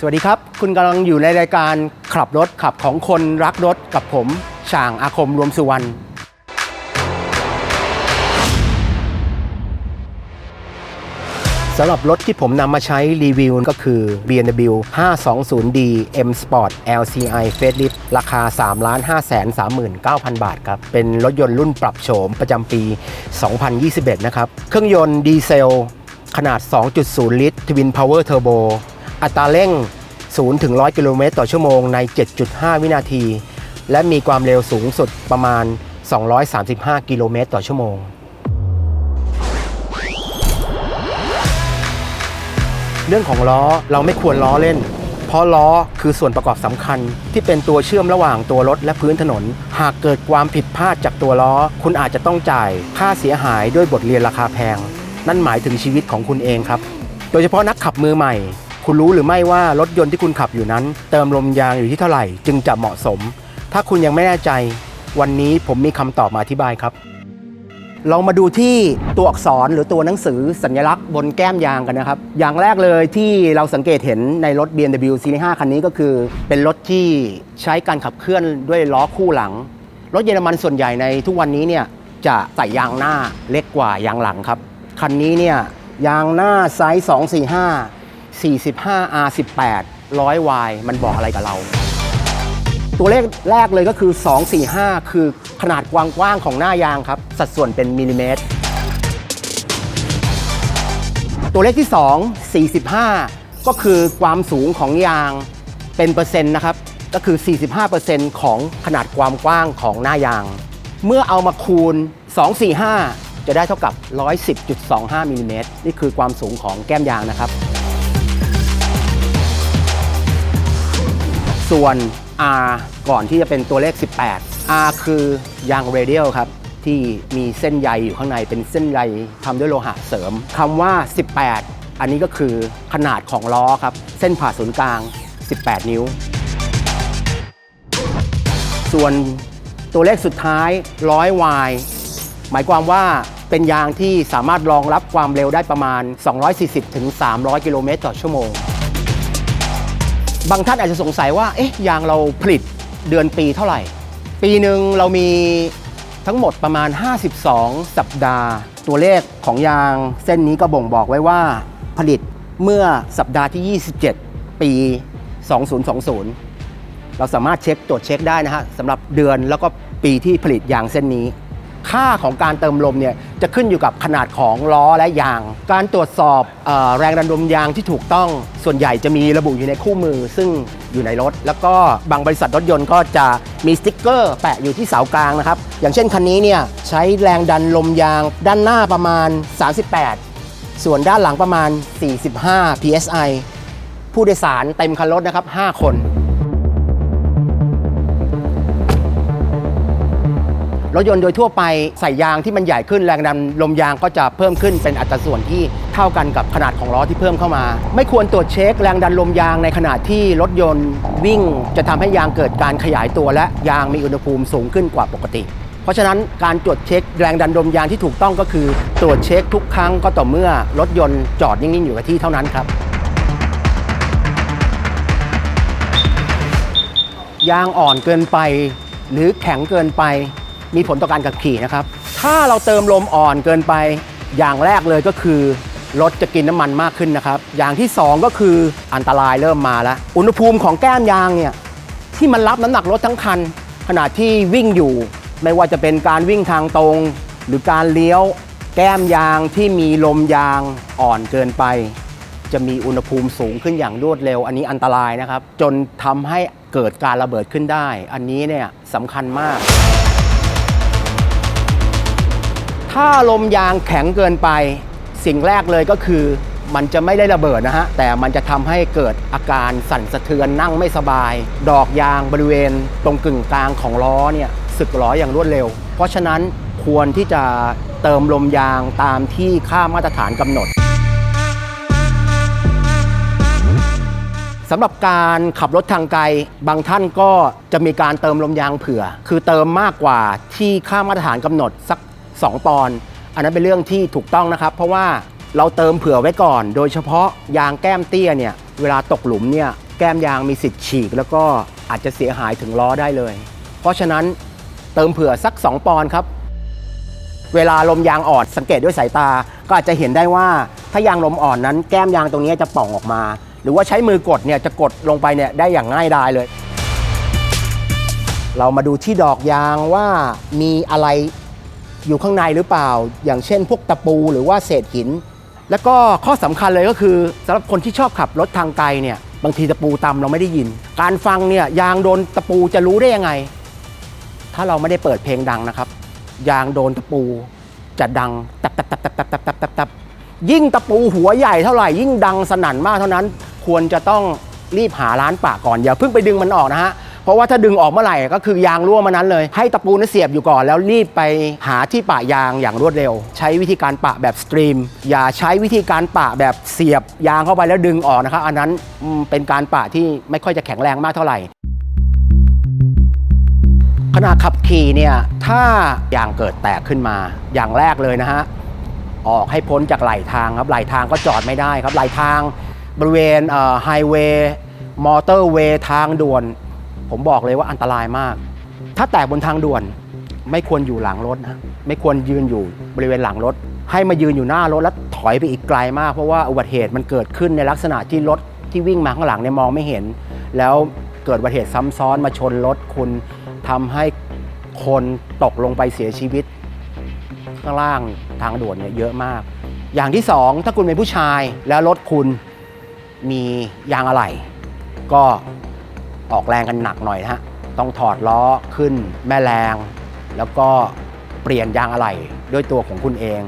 สวัสดีครับ คุณกำลังอยู่ในรายการขับรถขับของคนรักรถกับผมช่างอาคมรวมสุวรรณสำหรับรถที่ผมนำมาใช้รีวิวก็คือ BMW 520D M Sport LCI Facelift ราคา 3 5 3 9 0 0 0 บาทครับ เป็นรถยนต์รุ่นปรับโฉมประจำปี 2021 นะครับ เครื่องยนต์ดีเซล ขนาด 2.0 ลิตร Twin Power Turbo อัตราเร่ง 0 ถึง 100 กิโลเมตรต่อชั่วโมงใน 7.5 วินาที และมีความเร็วสูงสุดประมาณ 235 กิโลเมตรต่อชั่วโมง เรื่องของล้อเราไม่ควรล้อเล่น เพราะล้อคือส่วนประกอบสำคัญ ที่เป็นตัวเชื่อมระหว่างตัวรถและพื้นถนน หากเกิดความผิดพลาดจากตัวล้อ คุณอาจจะต้องจ่ายค่าเสียหายด้วยบทเรียนราคาแพง นั่นหมายถึงชีวิตของคุณเองครับ โดยเฉพาะนักขับมือใหม่ คุณรู้หรือไม่ว่ารถยนต์ที่คุณขับอยู่นั้น เติมลมยางอยู่ที่เท่าไหร่ จึงจะเหมาะสม ถ้าคุณยังไม่แน่ใจ วันนี้ผมมีคำตอบมาอธิบายครับ เรามาดูที่ตัวอักษรหรือตัวหนังสือสัญลักษณ์บนแก้มยางกันนะครับ อย่างแรกเลยที่เราสังเกตเห็นในรถ BMW Series 5คันนี้ก็คือ เป็นรถที่ใช้การขับเคลื่อนด้วยล้อคู่หลัง รถเยอรมันส่วนใหญ่ในทุกวันนี้เนี่ยจะใส่ยางหน้าเล็กกว่ายางหลังครับ คันนี้เนี่ยยางหน้าไซส์245 45 R18 100 Y มันบอกอะไรกับเรา ตัวเลขแรกเลยก็คือ 245 คือขนาดกว้างๆของหน้ายางครับ สัดส่วนเป็นมิลลิเมตร ตัวเลขที่ 2 45 ก็คือความสูงของยางเป็นเปอร์เซ็นต์นะครับ ก็คือ 45%ของขนาดความกว้างของหน้ายาง เมื่อเอามาคูณ 245 จะได้เท่ากับ 110.25มิลลิเมตรนี่คือความสูงของแก้มยางนะครับ ส่วน R ก่อนที่จะเป็นตัวเลข 18 R คือยางเรเดียลครับ ที่มีเส้นใยอยู่ข้างในเป็นเส้นใยทำด้วยโลหะเสริมคำว่า 18 อันนี้ก็คือขนาดของล้อครับ เส้นผ่าศูนย์กลาง 18 นิ้ว ส่วนตัวเลขสุดท้าย 100 Y หมายความว่าเป็นยางที่สามารถรองรับความเร็วได้ประมาณ 240-300 กิโลเมตรต่อชั่วโมง บางท่านอาจจะสงสัยว่าเอ๊ะยางเราผลิตเดือนปีเท่าไหร่ ปีหนึ่งเรามีทั้งหมดประมาณ 52 สัปดาห์ ตัวเลขของยางเส้นนี้ก็บ่งบอกไว้ว่า ผลิตเมื่อสัปดาห์ที่ 27 ปี 2020 เราสามารถเช็คตรวจเช็คได้นะฮะสำหรับเดือนแล้วก็ปีที่ผลิตยางเส้นนี้ ค่าของการเติมลมเนี่ยจะขึ้นอยู่กับขนาดของล้อและยาง การตรวจสอบออแรงดันลมยางที่ถูกต้องส่วนใหญ่จะมีระบุอยู่ในคู่มือ ซึ่งอยู่ในรถ แล้วก็บางบริษัทรถยนต์ก็จะมีสติ๊กเกอร์แปะอยู่ที่เสากลางนะครับ อย่างเช่นคันนี้เนี่ยใช้แรงดันลมยางด้านหน้าประมาณ 38 ส่วนด้านหลังประมาณ 45 psi ผู้โดยสารเต็มคันรถนะครับ 5 คน รถยนต์โดยทั่วไปใส่ยางที่มันใหญ่ขึ้นแรงดันลมยางก็จะเพิ่มขึ้นเป็นอัตราส่วนที่เท่ากันกับขนาดของล้อที่เพิ่มเข้ามา ไม่ควรตรวจเช็คแรงดันลมยางในขณะที่รถยนต์วิ่ง จะทำให้ยางเกิดการขยายตัวและยางมีอุณหภูมิสูงขึ้นกว่าปกติเพราะฉะนั้นการตรวจเช็คแรงดันลมยางที่ถูกต้องก็คือ ตรวจเช็คทุกครั้งก็ต่อเมื่อรถยนต์จอดนิ่ง ๆ อยู่กับที่เท่านั้นครับ ยางอ่อนเกินไป หรือแข็งเกินไป มีผลต่อการขับขี่นะครับ ถ้าเราเติมลมอ่อนเกินไป อย่างแรกเลยก็คือรถจะกินน้ำมันมากขึ้นนะครับ อย่างที่ 2 ก็คืออันตรายเริ่มมาแล้ว อุณหภูมิของแก้มยางเนี่ยที่มันรับน้ำหนักรถทั้งคัน ขณะที่วิ่งอยู่ ไม่ว่าจะเป็นการวิ่งทางตรง หรือการเลี้ยว แก้มยางที่มีลมยางอ่อนเกินไป จะมีอุณหภูมิสูงขึ้นอย่างรวดเร็ว อันนี้อันตรายนะครับ จนทำให้เกิดการระเบิดขึ้นได้ อันนี้เนี่ยสำคัญมาก ถ้าลมยางแข็งเกินไป สิ่งแรกเลยก็คือ มันจะไม่ได้ระเบิดนะฮะ แต่มันจะทำให้เกิดอาการสั่นสะเทือนนั่งไม่สบาย ดอกยางบริเวณ ตรงกึ่งกลางของล้อเนี่ยสึกหรออย่างรวดเร็ว เพราะฉะนั้นควรที่จะเติมลมยางตามที่ค่ามาตรฐานกำหนดสำหรับการขับรถทางไกล บางท่านก็จะมีการเติมลมยางเผื่อ คือเติมมากกว่าที่ค่ามาตรฐานกำหนดสัก 2 ปอนด์อันนั้นเป็นเรื่องที่ถูกต้องนะครับ เพราะว่าเราเติมเผื่อไว้ก่อน โดยเฉพาะยางแก้มเตี้ยเนี่ยเวลาตกหลุมเนี่ยแก้มยางมีสิทธิ์ฉีก แล้วก็อาจจะเสียหายถึงล้อได้เลย เพราะฉะนั้นเติมเผื่อสัก 2 ปอนด์ครับ เวลาลมยางอ่อนสังเกตด้วยสายตา ก็อาจจะเห็นได้ว่าถ้ายางลมอ่อนนั้นแก้มยางตรงนี้จะป่องออกมา หรือว่าใช้มือกดเนี่ยจะกดลงไปเนี่ยได้อย่างง่ายดายเลย เรามาดูที่ดอกยางว่ามีอะไร อยู่ข้างในหรือเปล่า อย่างเช่น พวกตะปูหรือว่าเศษหิน แล้วก็ข้อสำคัญเลยก็คือสำหรับคนที่ชอบขับรถทางไกลเนี่ยบางทีตะปูตำเราไม่ได้ยิน การฟังเนี่ยยางโดนตะปูจะรู้ได้ยังไง ถ้าเราไม่ได้เปิดเพลงดังนะครับ ยางโดนตะปูจะดังตับตับตับตับตับตับตับตับตับยิ่งตะปูหัวใหญ่เท่าไหร่ยิ่งดังสนั่นมากเท่านั้น ควรจะต้องรีบหาร้านปะก่อนอย่าเพิ่งไปดึงมันออกนะฮะ เพราะว่าถ้าดึงออกเมื่อไหร่ก็คือยางรั่วมานั้นเลย ให้ตะปูนั้นเสียบอยู่ก่อน แล้วรีบไปหาที่ปะยางอย่างรวดเร็ว ใช้วิธีการปะแบบสตรีม อย่าใช้วิธีการปะแบบเสียบยางเข้าไปแล้วดึงออกนะครับอันนั้นเป็นการปะที่ไม่ค่อยจะแข็งแรงมากเท่าไหร่ขณะขับขี่เนี่ยถ้ายางเกิดแตกขึ้นมาอย่างแรกเลยนะฮะออกให้พ้นจากไหลทางครับไหลทางก็จอดไม่ได้ครับไหลทางบริเวณไฮเวย์มอเตอร์เวย์ทางด่วน ผมบอกเลยว่าอันตรายมาก ถ้าแตกบนทางด่วนไม่ควรอยู่หลังรถนะไม่ควรยืนอยู่บริเวณหลังรถ ให้มายืนอยู่หน้ารถแล้วถอยไปอีกไกลมาก เพราะว่าอุบัติเหตุมันเกิดขึ้นในลักษณะที่รถที่วิ่งมาข้างหลังเนี่ยมองไม่เห็น แล้วเกิดอุบัติเหตุซ้ำซ้อนมาชนรถคุณทำให้คนตกลงไปเสียชีวิต ข้างล่างทางด่วนเนี่ยเยอะมาก อย่างที่สองถ้าคุณเป็นผู้ชายแล้วรถคุณมียางอะไหล่ก็ ออกแรงกันหนักหน่อยนะฮะต้องถอดล้อขึ้นแม่แรง แล้วก็เปลี่ยนยางอะไหล่ด้วยตัวของคุณเอง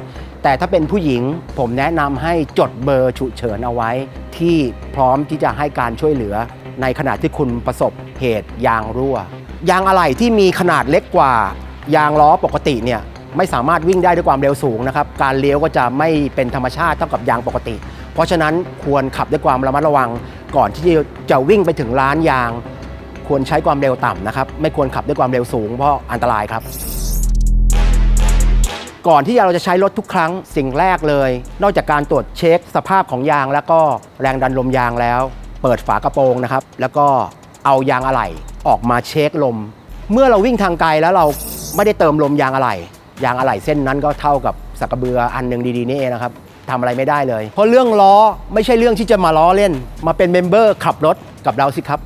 แต่ถ้าเป็นผู้หญิงผมแนะนำให้จดเบอร์ฉุกเฉินเอาไว้ ที่พร้อมที่จะให้การช่วยเหลือ ในขณะที่คุณประสบเหตุยางรั่วยางอะไหล่ที่มีขนาดเล็กกว่ายางล้อปกติเนี่ยไม่สามารถวิ่งได้ด้วยความเร็วสูงนะครับ การเลี้ยวก็จะไม่เป็นธรรมชาติเท่ากับยางปกติ เพราะฉะนั้นควรขับด้วยความระมัดระวัง ก่อนที่จะวิ่งไปถึงร้านยาง ควรใช้ความเร็วต่ำนะครับ ไม่ควรขับด้วยความเร็วสูงเพราะอันตรายครับ ก่อนที่เราจะใช้รถทุกครั้งสิ่งแรกเลย นอกจากการตรวจเช็คสภาพของยาง แล้วก็แรงดันลมยางแล้ว เปิดฝากระโปรงนะครับ แล้วก็เอายางอะไหล่ออกมาเช็คลม เมื่อเราวิ่งทางไกลแล้วเราไม่ได้เติมลมยางอะไหล่ยางอะไหล่เส้นนั้นก็เท่ากับสักกระเบืออันหนึ่งดีๆนี่เองนะครับ ทำอะไรไม่ได้เลย เพราะเรื่องล้อไม่ใช่เรื่องที่จะมาล้อเล่น มาเป็นเมมเบอร์ขับรถกับเราสิครับ